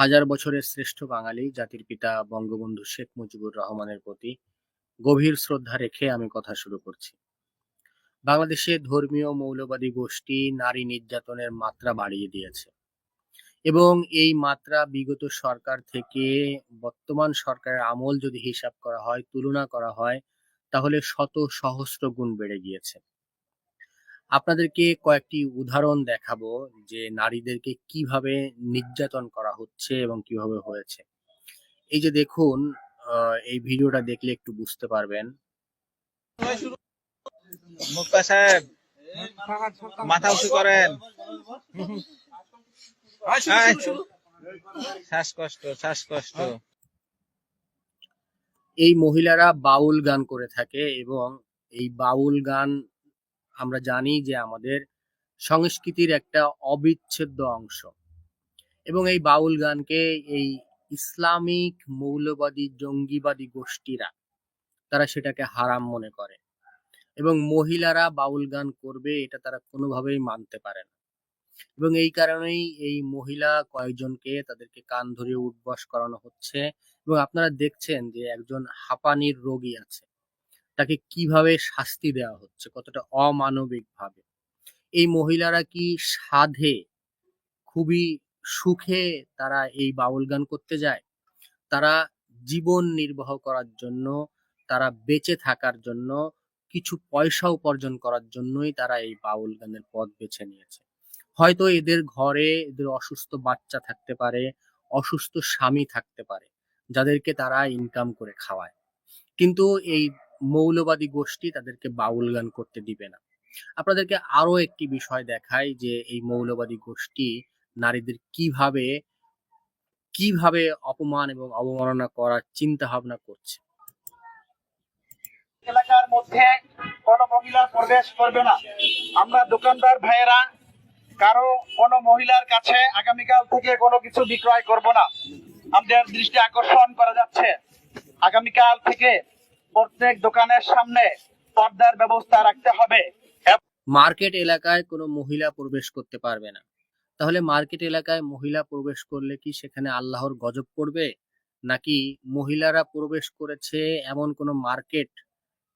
হাজার বছরের শ্রেষ্ঠ বাঙালি জাতির পিতা বঙ্গবন্ধু শেখ মুজিবুর রহমানের প্রতি গভীর শ্রদ্ধা রেখে আমি কথা শুরু করছি। বাংলাদেশে ধর্মীয় মৌলবাদী গোষ্ঠী নারী নির্যাতনের মাত্রা বাড়িয়ে দিয়েছে এবং এই মাত্রা বিগত সরকার থেকে বর্তমান সরকারের আমল যদি হিসাব করা হয়, তুলনা করা হয়, তাহলে শত সহস্র গুণ বেড়ে গিয়েছে। আপনাদেরকে কয়েকটি উদাহরণ দেখাবো যে নারীদেরকে কীভাবে নির্যাতন করা হচ্ছে এবং কীভাবে হয়েছে। এই যে দেখুন এই ভিডিওটা দেখলে একটু বুঝতে পারবেন। মুক্তা সাহেব মাথা উঁচু করেন। শ্বাসকষ্ট শ্বাসকষ্ট। এই মহিলারা বাউল গান করে থাকে এবং এই বাউল গান আমরা জানি যে আমাদের সংস্কৃতির একটা অবিচ্ছেদ্য অংশ। এবং এই বাউল গানকে এই ইসলামিক মৌলবাদী, জঙ্গিবাদী গোষ্ঠীরা, তারা সেটাকে হারাম মনে করে। এবং মহিলারা বাউল গান করবে, এটা তারা কোনোভাবেই মানতে পারে না। এবং এই কারণেই এই মহিলা কয়েকজনকে তাদেরকে কান ধরে উঠবস করানো হচ্ছে। এবং আপনারা দেখছেন যে একজন হাঁপানির রোগী আছে। তাকে কীভাবে শাস্তি দেওয়া হচ্ছে? কতটা অমানবিক ভাবে এই মহিলারা কি সাধে? খুবই সুখে তারা এই বাউল গান করতে যায়? তারা জীবন নির্বাহ করার জন্য, তারা বেঁচে থাকার জন্য, কিছু পয়সা উপার্জন করার জন্যই তারা এই বাউল গানের পথ বেছে নিয়েছে। হয়তো এদের ঘরে এদের অসুস্থ বাচ্চা থাকতে পারে, অসুস্থ স্বামী থাকতে পারে, যাদেরকে তারা ইনকাম করে খাওয়ায়। কিন্তু এই মৌলবাদী গোষ্ঠী তাদেরকে বাউল গান করতে দিবে না। আপনাদেরকে আরও একটি বিষয় দেখাই যে এই মৌলবাদী গোষ্ঠী নারীদের কীভাবে কীভাবে অপমান এবং অবমাননা করার চিন্তা ভাবনা করছে। এলাকার মধ্যে কোনো মহিলা প্রবেশ করবে না। আমরা দোকানদার ভাইয়েরা, কারও কোনো মহিলার কাছে আগামীকাল থেকে কোনো কিছু বিক্রয় করব না। আমাদের দৃষ্টি আকর্ষণ করা যাচ্ছে। আগামীকাল থেকে প্রত্যেক দোকানের সামনে পর্দার ব্যবস্থা রাখতে হবে। মার্কেট এলাকায় কোনো মহিলা প্রবেশ করতে পারবে না। তাহলে মার্কেট এলাকায় মহিলা প্রবেশ করলে কি সেখানে আল্লাহর গজব পড়বে? নাকি মহিলারা প্রবেশ করেছে এমন কোনো মার্কেট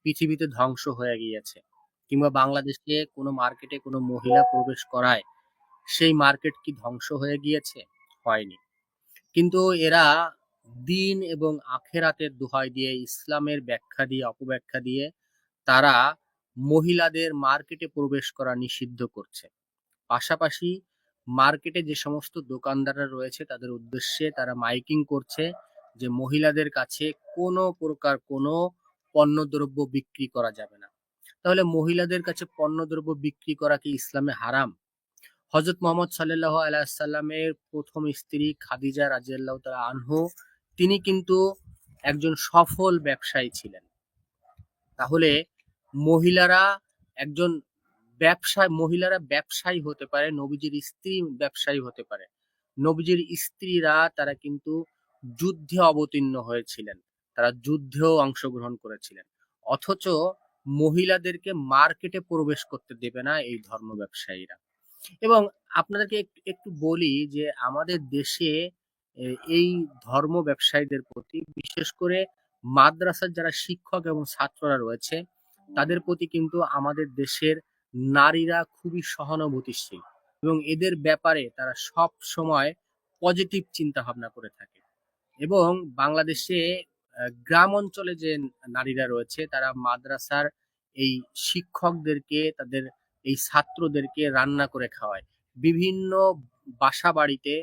পৃথিবীতে ধ্বংস হয়ে গিয়েছে? কিংবা বাংলাদেশে কোনো মার্কেটে কোনো মহিলা প্রবেশ করায় সেই মার্কেট কি ধ্বংস হয়ে গিয়েছে? হয়নি। কিন্তু এরা দিন এবং আখেরাতের দোহাই দিয়ে, ইসলামের ব্যাখ্যা দিয়ে, অপব্যাখ্যা দিয়ে তারা মহিলাদের মার্কেটে প্রবেশ করা নিষিদ্ধ করছে। পাশাপাশি মার্কেটে যে সমস্ত দোকানদাররা রয়েছে, তাদের উদ্দেশ্যে তারা মাইকিং করছে যে মহিলাদের কাছে কোনো প্রকার কোনো পণ্যদ্রব্য বিক্রি করা যাবে না। তাহলে মহিলাদের কাছে পণ্যদ্রব্য বিক্রি করা কি ইসলামে হারাম? হজরত মোহাম্মদ সাল্লাহ আলাইসাল্লামের প্রথম স্ত্রী খাদিজা রাজিয়াল্লাহ তালা আনহু তিনি কিন্তু একজন সফল ব্যবসায়ী ছিলেন। তাহলে মহিলারা একজন ব্যবসায়, মহিলারা ব্যবসায়ী হতে পারে, নবীজির স্ত্রী ব্যবসায়ী হতে পারে। নবীজির স্ত্রীরা তারা কিন্তু যুদ্ধে অবতীর্ণ হয়েছিলেন। তারা যুদ্ধেও অংশগ্রহণ করেছিলেন। অথচ মহিলাদেরকে মার্কেটে প্রবেশ করতে দেবে না এই ধর্ম ব্যবসায়ীরা। এবং আপনাদেরকে এক- একটু বলি যে আমাদের দেশে এই ধর্ম ব্যবসায়ীদের প্রতি, বিশেষ করে মাদ্রাসার যারা শিক্ষক এবং ছাত্ররা রয়েছে, তাদের প্রতি কিন্তু আমাদের দেশের নারীরা খুবই সহানুভূতিশীল এবং এদের ব্যাপারে তারা সব সময় পজিটিভ চিন্তা ভাবনা করে থাকে। এবং বাংলাদেশে গ্রাম অঞ্চলে যে নারীরা রয়েছে, তারা মাদ্রাসার এই শিক্ষকদেরকে, তাদের এই ছাত্রদেরকে রান্না করে খাওয়ায়। বিভিন্ন বাসা বাড়িতে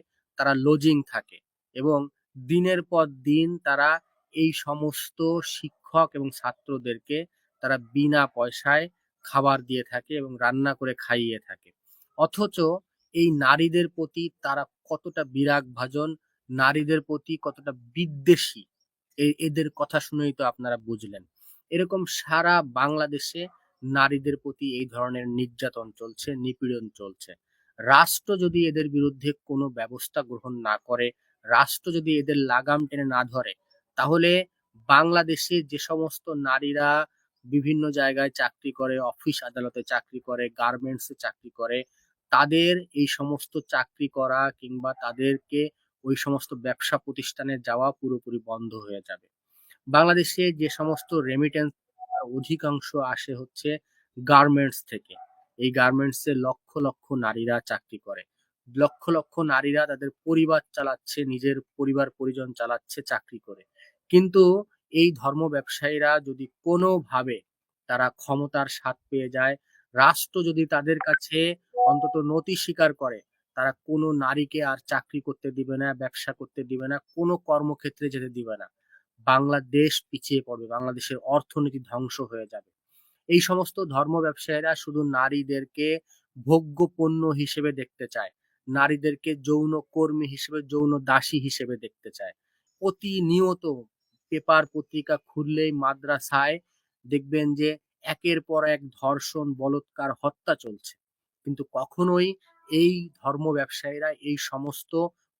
তারা লজিং থাকে এবং দিনের পর দিন তারা এই সমস্ত শিক্ষক এবং ছাত্রদেরকে তারা বিনা পয়সায় খাবার দিয়ে থাকে এবং রান্না করে খাইয়ে থাকে। অথচ এই নারীদের প্রতি তারা কতটা বিরাগ ভাজন নারীদের প্রতি কতটা বিদ্বেষী এদের কথা শুনেই তো আপনারা বুঝলেন। এরকম সারা বাংলাদেশে নারীদের প্রতি এই ধরনের নির্যাতন চলছে, নিপীড়ন চলছে। রাষ্ট্র যদি এদের বিরুদ্ধে কোনো ব্যবস্থা গ্রহণ না করে, রাষ্ট্র যদি এদের লাগাম টেনে না ধরে, তাহলে বাংলাদেশে যে সমস্ত নারীরা বিভিন্ন জায়গায় চাকরি করে, অফিস আদালতে চাকরি করে, গার্মেন্টসে চাকরি করে, তাদের এই সমস্ত চাকরি করা কিংবা তাদেরকে ওই সমস্ত ব্যবসা প্রতিষ্ঠানে যাওয়া পুরোপুরি বন্ধ হয়ে যাবে। বাংলাদেশে যে সমস্ত রেমিটেন্স অধিকাংশ আসে হচ্ছে গার্মেন্টস থেকে। এই গার্মেন্টসে লক্ষ লক্ষ নারীরা চাকরি করে। লক্ষ লক্ষ নারীরা তাদের পরিবার চালাচ্ছে, নিজের পরিবার পরিজন চালাচ্ছে চাকরি করে। কিন্তু এই ধর্ম ব্যবসায়ীরা যদি কোনোভাবে তারা ক্ষমতার স্বাদ পেয়ে যায়, রাষ্ট্র যদি তাদের কাছে অন্তত নতি স্বীকার করে, তারা কোনো নারীকে আর চাকরি করতে দিবে না, ব্যবসা করতে দিবে না, কোনো কর্মক্ষেত্রে যেতে দিবে না। বাংলাদেশ পিছিয়ে পড়বে, বাংলাদেশের অর্থনীতি ধ্বংস হয়ে যাবে। এই সমস্ত ধর্ম ব্যবসায়ীরা শুধু নারীদেরকে ভোগ্য পণ্য হিসেবে দেখতে চায়। নারীদেরকে যৌন কর্মী হিসেবে, যৌন দাসী হিসেবে দেখতে চায়। প্রতিনিয়ত পেপার পত্রিকা খুললেই মাদ্রাসায় দেখবেন যে একের পর এক ধর্ষণ, বলৎকার, হত্যা চলছে। কিন্তু কখনোই এই ধর্ম ব্যবসায়ীরা এই সমস্ত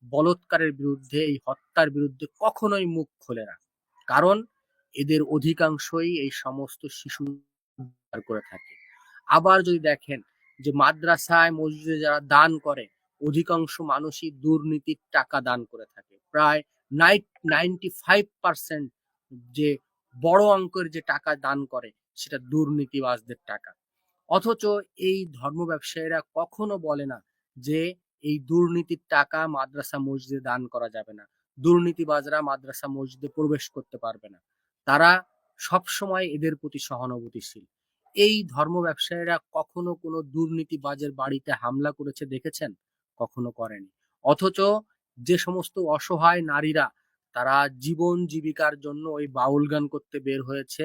বলৎকারের বিরুদ্ধে, এই হত্যার বিরুদ্ধে কখনোই মুখ খোলে না। কারণ এদের অধিকাংশই এই সমস্ত শিশু করে থাকে। আবার যদি দেখেন যে মাদ্রাসায় মসজিদে যারা দান করে, অধিকাংশ মানুষই দুর্নীতির টাকা দান করে থাকে। প্রায় নাইনটি ফাইভ পার্সেন্ট যে বড় অঙ্কের যে টাকা দান করে, সেটা দুর্নীতিবাজদের টাকা। অথচ এই ধর্ম ব্যবসায়ীরা কখনো বলে না যে এই দুর্নীতির টাকা মাদ্রাসা মসজিদে দান করা যাবে না। দুর্নীতিবাজরা মাদ্রাসা মসজিদে প্রবেশ করতে পারবে না। তারা সব সময় এদের প্রতি সহানুভূতিশীল। এই ধর্ম ব্যবসায়ীরা কখনো কোনো দুর্নীতিবাজের বাড়িতে হামলা করেছে দেখেছেন? কখনো করেনি। অথচ যে সমস্ত অসহায় নারীরা, তারা জীবন জীবিকার জন্য ওই বাউল গান করতে বের হয়েছে,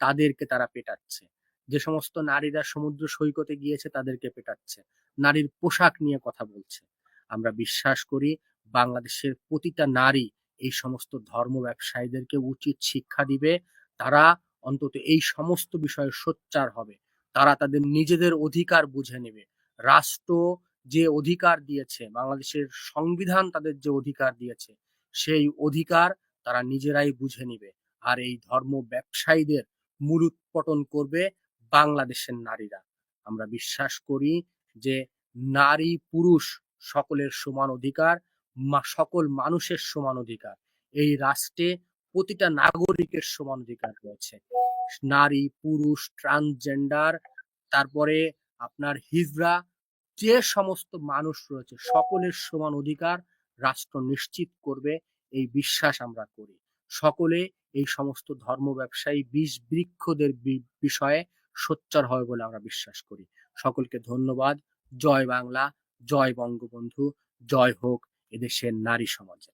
তাদেরকে তারা পেটাচ্ছে। যে সমস্ত নারীরা সমুদ্র সৈকতে গিয়েছে, তাদেরকে পেটাচ্ছে। নারীর পোশাক নিয়ে কথা বলছে। আমরা বিশ্বাস করি বাংলাদেশের প্রতিটা নারী এই সমস্ত ধর্ম ব্যবসায়ীদেরকে উচিত শিক্ষা দিবে। তারা অন্তত এই সমস্ত বিষয়ে সোচ্চার হবে। তারা তাদের নিজেদের অধিকার বুঝে নেবে। রাষ্ট্র যে অধিকার দিয়েছে, বাংলাদেশের সংবিধান তাদের যে অধিকার দিয়েছে, সেই অধিকার তারা নিজেরাই বুঝে নিবে আর এই ধর্ম ব্যবসায়ীদের মূল উৎপটন করবে বাংলাদেশের নারীরা। আমরা বিশ্বাস করি যে নারী পুরুষ সকলের সমান অধিকার সকল মানুষের সমান অধিকার। এই রাষ্ট্রে প্রতিটা নাগরিকের সমান অধিকার রয়েছে। নারী, পুরুষ ট্রান্সজেন্ডার তারপরে আপনার হিজরা যে সমস্ত মানুষ রয়েছে, সকলের সমান অধিকার রাষ্ট্র নিশ্চিত করবে, এই বিশ্বাস আমরা করি। সকলে এই সমস্ত ধর্ম ব্যবসায়ী, বিষ বৃক্ষদের বিষয়ে সোচ্চার হবে বলে আমরা বিশ্বাস করি। সকলকে ধন্যবাদ। জয় বাংলা, জয় বঙ্গবন্ধু, জয় হোক এদেশের নারী সমাজে।